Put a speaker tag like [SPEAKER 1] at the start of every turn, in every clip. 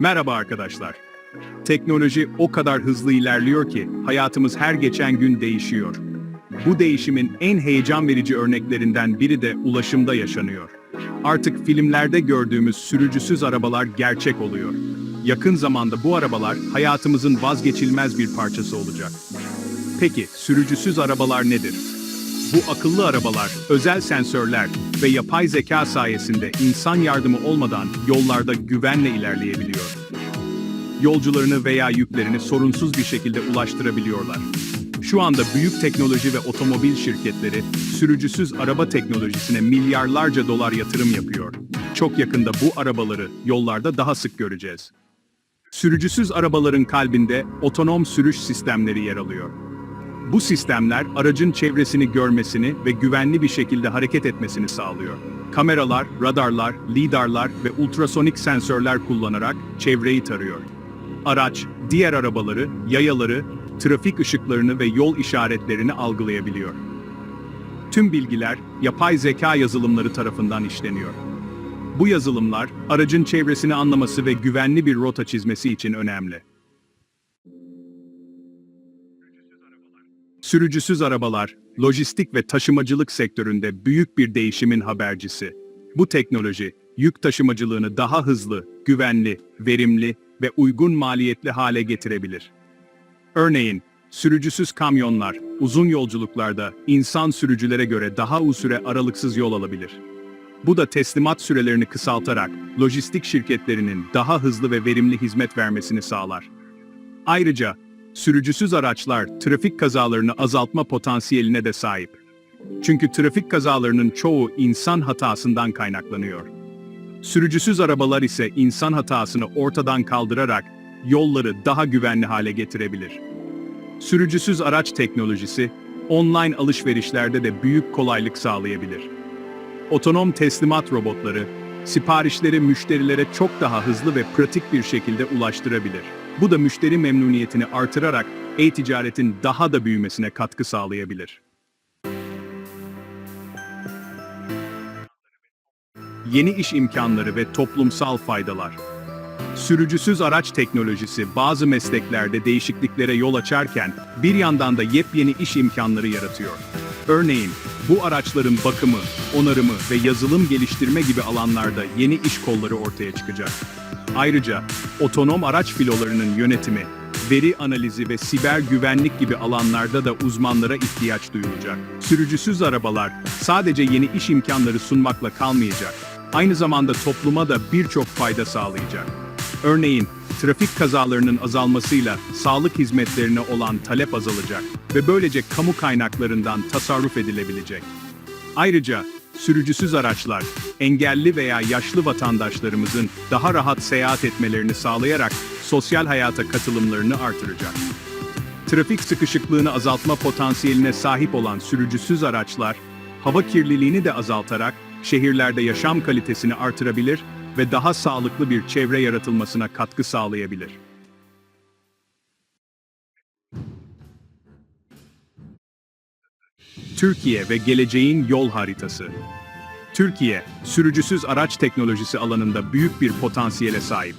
[SPEAKER 1] Merhaba arkadaşlar. Teknoloji o kadar hızlı ilerliyor ki hayatımız her geçen gün değişiyor. Bu değişimin en heyecan verici örneklerinden biri de ulaşımda yaşanıyor. Artık filmlerde gördüğümüz sürücüsüz arabalar gerçek oluyor. Yakın zamanda bu arabalar hayatımızın vazgeçilmez bir parçası olacak. Peki sürücüsüz arabalar nedir? Bu akıllı arabalar, özel sensörler ve yapay zeka sayesinde insan yardımı olmadan yollarda güvenle ilerleyebiliyor. Yolcularını veya yüklerini sorunsuz bir şekilde ulaştırabiliyorlar. Şu anda büyük teknoloji ve otomobil şirketleri sürücüsüz araba teknolojisine milyarlarca dolar yatırım yapıyor. Çok yakında bu arabaları yollarda daha sık göreceğiz. Sürücüsüz arabaların kalbinde otonom sürüş sistemleri yer alıyor. Bu sistemler aracın çevresini görmesini ve güvenli bir şekilde hareket etmesini sağlıyor. Kameralar, radarlar, lidarlar ve ultrasonik sensörler kullanarak çevreyi tarıyor. Araç, diğer arabaları, yayaları, trafik ışıklarını ve yol işaretlerini algılayabiliyor. Tüm bilgiler yapay zeka yazılımları tarafından işleniyor. Bu yazılımlar aracın çevresini anlaması ve güvenli bir rota çizmesi için önemli. Sürücüsüz arabalar, lojistik ve taşımacılık sektöründe büyük bir değişimin habercisi. Bu teknoloji, yük taşımacılığını daha hızlı, güvenli, verimli ve uygun maliyetli hale getirebilir. Örneğin, sürücüsüz kamyonlar, uzun yolculuklarda insan sürücülere göre daha uzun süre aralıksız yol alabilir. Bu da teslimat sürelerini kısaltarak lojistik şirketlerinin daha hızlı ve verimli hizmet vermesini sağlar. Ayrıca sürücüsüz araçlar trafik kazalarını azaltma potansiyeline de sahip. Çünkü trafik kazalarının çoğu insan hatasından kaynaklanıyor. Sürücüsüz arabalar ise insan hatasını ortadan kaldırarak yolları daha güvenli hale getirebilir. Sürücüsüz araç teknolojisi online alışverişlerde de büyük kolaylık sağlayabilir. Otonom teslimat robotları siparişleri müşterilere çok daha hızlı ve pratik bir şekilde ulaştırabilir. Bu da müşteri memnuniyetini artırarak e-ticaretin daha da büyümesine katkı sağlayabilir. Yeni iş imkanları ve toplumsal faydalar. Sürücüsüz araç teknolojisi bazı mesleklerde değişikliklere yol açarken bir yandan da yepyeni iş imkanları yaratıyor. Örneğin, bu araçların bakımı, onarımı ve yazılım geliştirme gibi alanlarda yeni iş kolları ortaya çıkacak. Ayrıca, otonom araç filolarının yönetimi, veri analizi ve siber güvenlik gibi alanlarda da uzmanlara ihtiyaç duyulacak. Sürücüsüz arabalar sadece yeni iş imkanları sunmakla kalmayacak, aynı zamanda topluma da birçok fayda sağlayacak. Örneğin, trafik kazalarının azalmasıyla sağlık hizmetlerine olan talep azalacak ve böylece kamu kaynaklarından tasarruf edilebilecek. Ayrıca, sürücüsüz araçlar, engelli veya yaşlı vatandaşlarımızın daha rahat seyahat etmelerini sağlayarak sosyal hayata katılımlarını artıracak. Trafik sıkışıklığını azaltma potansiyeline sahip olan sürücüsüz araçlar, hava kirliliğini de azaltarak şehirlerde yaşam kalitesini artırabilir ve daha sağlıklı bir çevre yaratılmasına katkı sağlayabilir. Türkiye ve geleceğin yol haritası. Türkiye, sürücüsüz araç teknolojisi alanında büyük bir potansiyele sahip.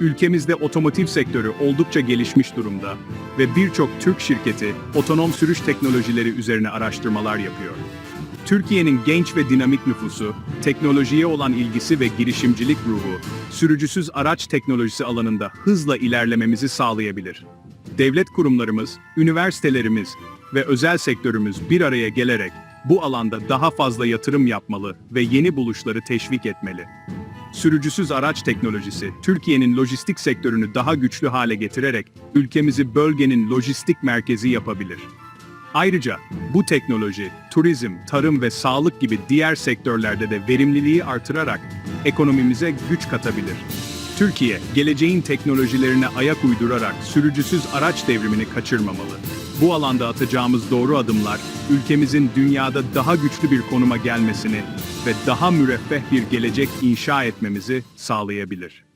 [SPEAKER 1] Ülkemizde otomotiv sektörü oldukça gelişmiş durumda ve birçok Türk şirketi otonom sürüş teknolojileri üzerine araştırmalar yapıyor. Türkiye'nin genç ve dinamik nüfusu, teknolojiye olan ilgisi ve girişimcilik ruhu, sürücüsüz araç teknolojisi alanında hızla ilerlememizi sağlayabilir. Devlet kurumlarımız, üniversitelerimiz ve özel sektörümüz bir araya gelerek bu alanda daha fazla yatırım yapmalı ve yeni buluşları teşvik etmeli. Sürücüsüz araç teknolojisi, Türkiye'nin lojistik sektörünü daha güçlü hale getirerek ülkemizi bölgenin lojistik merkezi yapabilir. Ayrıca bu teknoloji, turizm, tarım ve sağlık gibi diğer sektörlerde de verimliliği artırarak ekonomimize güç katabilir. Türkiye, geleceğin teknolojilerine ayak uydurarak sürücüsüz araç devrimini kaçırmamalı. Bu alanda atacağımız doğru adımlar, ülkemizin dünyada daha güçlü bir konuma gelmesini ve daha müreffeh bir gelecek inşa etmemizi sağlayabilir.